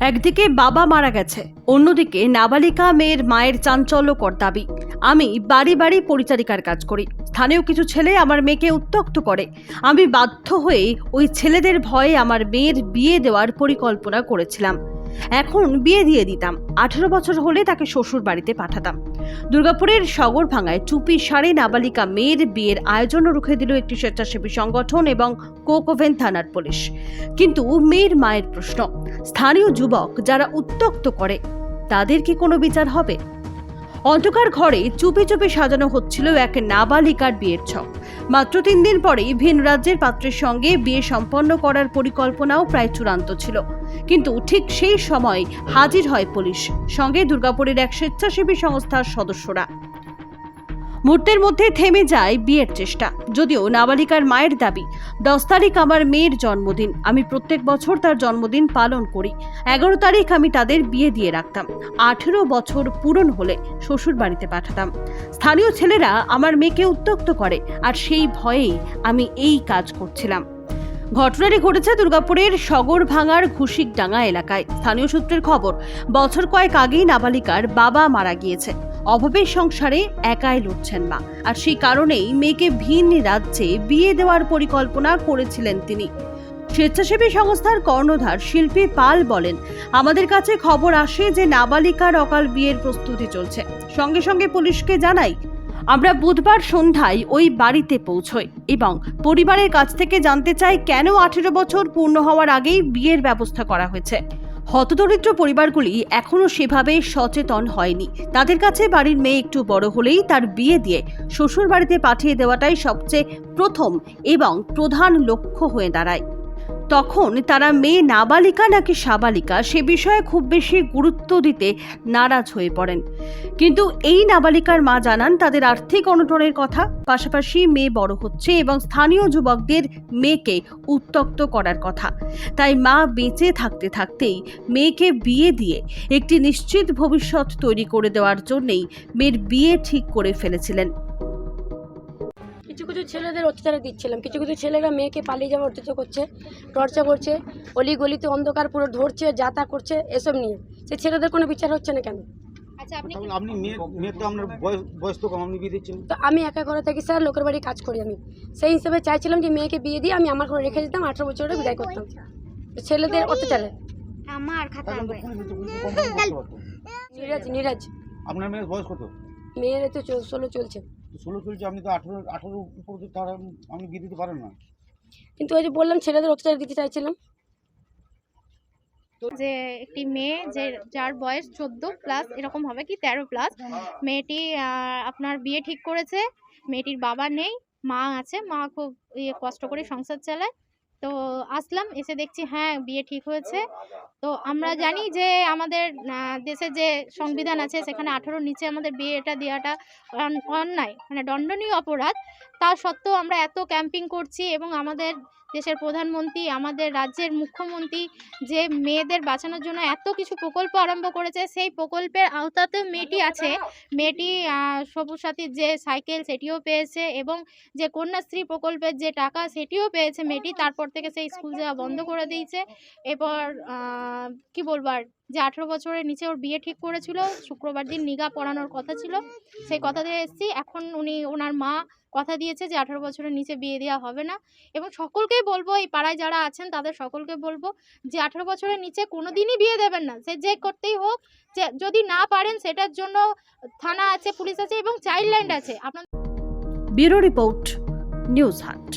একদিকে বাবা মারা গেছে, অন্যদিকে নাবালিকা মেয়ের মায়ের চাঞ্চল্যকর দাবি। আমি বাড়ি বাড়ি পরিচারিকার কাজ করি। স্থানীয় কিছু ছেলে আমার মেয়েকে উত্তক্ত করে। আমি বাধ্য হয়ে ওই ছেলেদের ভয়ে আমার মেয়ের বিয়ে দেওয়ার পরিকল্পনা করেছিলাম। এখন বিয়ে দিয়ে দিতাম। আঠেরো বছর হলে তাকে শ্বশুর বাড়িতে পাঠাতাম। দুর্গাপুরের সগর ভাঙায় চুপি সারে নাবালিকা মেয়ের বিয়ের আয়োজনও রুখে দিল একটি স্বেচ্ছাসেবী সংগঠন এবং কোকোভেন থানার পুলিশ। কিন্তু মেয়ের মায়ের প্রশ্ন স্থানীয় যুবক যারা উত্তক্ত করে, তাদের কি কোনো বিচার হবে? অন্ধকার ঘরে চুপি চুপি সাজানো হচ্ছিল এক নাবালিকার বিয়ের ছক। মাত্র তিন দিন পরেই ভিন রাজ্যের পাত্রের সঙ্গে বিয়ে সম্পন্ন করার পরিকল্পনাও প্রায় চূড়ান্ত ছিল। কিন্তু ঠিক সেই সময় হাজির হয় পুলিশ, সঙ্গে দুর্গাপুরের এক স্বেচ্ছাসেবী সংস্থার সদস্যরা। মুহূর্তের মধ্যে থেমে যায় বিয়ের চেষ্টা। যদিও নাবালিকার মায়ের দাবি, দশ তারিখ আমার মেয়ের জন্মদিন, আমি প্রত্যেক বছর তার জন্মদিন পালন করি। এগারো তারিখ আমি তাদের বিয়ে দিয়ে রাখতাম। আঠেরো বছর পূরণ হলে শ্বশুর বাড়িতে পাঠাতাম। স্থানীয় ছেলেরা আমার মেয়েকে উত্তক্ত করে আর সেই ভয়েই আমি এই কাজ করছিলাম। ঘটনাটি ঘটেছে দুর্গাপুরের সগর ভাঙার ঘুষিকডাঙ্গা এলাকায়। স্থানীয় সূত্রের খবর, বছর কয়েক আগেই নাবালিকার বাবা মারা গিয়েছে। অভাবের সংসারে একাই লড়ছেন মা। আর সেই কারণেই মেয়েকে ভিন রাজ্যে বিয়ে দেওয়ার পরিকল্পনা করেছিলেন তিনি। স্বেচ্ছাসেবী সংস্থার কর্ণধার শিল্পী পাল বলেন, আমাদের কাছে খবর আসে যে নাবালিকার অকাল বিয়ের প্রস্তুতি চলছে। সঙ্গে সঙ্গে পুলিশকে জানাই, আমরা বুধবার সন্ধ্যায় ওই বাড়িতে পৌঁছই এবং পরিবারের কাছ থেকে জানতে চাই কেন আঠেরো বছর পূর্ণ হওয়ার আগেই বিয়ের ব্যবস্থা করা হয়েছে। হতদরিদ্র পরিবারগুলি এখনও সেভাবে সচেতন হয়নি। তাদের কাছে বাড়ির মেয়ে একটু বড় হলেই তার বিয়ে দিয়ে শ্বশুর বাড়িতে পাঠিয়ে দেওয়াটাই সবচেয়ে প্রথম এবং প্রধান লক্ষ্য হয়ে দাঁড়ায়। তখন তারা মেয়ে নাবালিকা নাকি সাবালিকা সে বিষয়ে খুব বেশি গুরুত্ব দিতে নারাজ হয়ে পড়েন। কিন্তু এই নাবালিকার মা জানান তাদের আর্থিক অনটনের কথা, পাশাপাশি মেয়ে বড় হচ্ছে এবং স্থানীয় যুবকদের মেয়েকে উত্তক্ত করার কথা। তাই মা বেঁচে থাকতে থাকতেই মেয়েকে বিয়ে দিয়ে একটি নিশ্চিত ভবিষ্যৎ তৈরি করে দেওয়ার জন্যেই মেয়ের বিয়ে ঠিক করে ফেলেছিলেন। কিছু কিছু ছেলেদের অত্যাচার দিচ্ছিলাম। কিছু কিছু ছেলেরা মেয়েকে পালিয়ে যাওয়ার অত্যাচার করছে টর্চার করছে অলি গলিতে অন্ধকার পুরো ধরছে যাতা করছে এসব নিয়ে। সে ছেলেদের কোনো বিচার হচ্ছে না কেন? আচ্ছা আপনি তাহলে আপনি মেয়ে মেয়ের তো আপনার বয়স বয়স তো কম আপনি বিয়ে দিচ্ছেন। তো আমি একা ঘরে থাকি স্যার লোকের বাড়ি কাজ করি আমি। সেই হিসেবে চাইছিলাম যে মেয়েকে বিয়ে দিয়ে আমি আমার ঘরে রেখে দিতাম আঠারো বছরে বিদায় করতাম। তো ছেলেদের অত্যাচারে। আমার খাতা। নিরাজ নিরাজ। আপনার মেয়ের বয়স কত? মেয়ের তো ষোলো চলছে। ষোলো চলছে আপনি তো আঠেরো আঠেরো উপর তো তারা আপনি বিয়ে দিতে পারেন না। কিন্তু ওই যে বললাম ছেলেদের অত্যাচার দিতে চাইছিলাম। যে একটি মেয়ে যে যার বয়স চোদ্দ প্লাস এরকম হবে কি তেরো প্লাস মেয়েটি আহ, আপনার বিয়ে ঠিক করেছে মেয়েটির বাবা নেই মা আছে মা খুব ইয়ে কষ্ট করে সংসার চালায়। তো আসলাম এসে দেখছি হ্যাঁ বিয়ে ঠিক হয়েছে। তো আমরা জানি যে আমাদের দেশে যে সংবিধান আছে সেখানে আঠারোর নিচে আমাদের বিয়েটা দেওয়াটা অন- অন্যায় মানে দণ্ডনীয় অপরাধ। তা সত্ত্বেও আমরা এত ক্যাম্পিং করছি এবং আমাদের দেশের প্রধানমন্ত্রী আমাদের রাজ্যের মুখ্যমন্ত্রী যে মেয়েদের বাঁচানোর জন্য এত কিছু প্রকল্প আরম্ভ করেছে সেই প্রকল্পের আওতাতেও মেয়েটি আছে। মেয়েটি সবুজ সাথীর যে সাইকেল সেটিও পেয়েছে এবং যে কন্যাশ্রী প্রকল্পের যে টাকা সেটিও পেয়েছে মেয়েটি। তারপর থেকে সেই স্কুল যাওয়া বন্ধ করে দিয়েছে। এরপর কি বলব আর? যে আঠেরো বছরের নিচে ওর বিয়ে ঠিক করেছিল, শুক্রবার দিন নিগা পড়ানোর কথা ছিল। সেই কথা দিয়ে এসেছি, এখন উনি, ওনার মা কথা দিয়েছে যে আঠারো বছরের নিচে বিয়ে দেওয়া হবে না। এবং সকলকেই বলব, এই পাড়ায় যারা আছেন, তাদের সকলকে বলব যে আঠারো বছরের নিচে কোনো দিনই বিয়ে দেবেন না। সে যে করতেই হোক, যে যদি না পারেন, সেটার জন্য থানা আছে, পুলিশ আছে এবং চাইল্ড লাইন আছে। আপনার ব্যুরো রিপোর্ট, নিউজ হাট।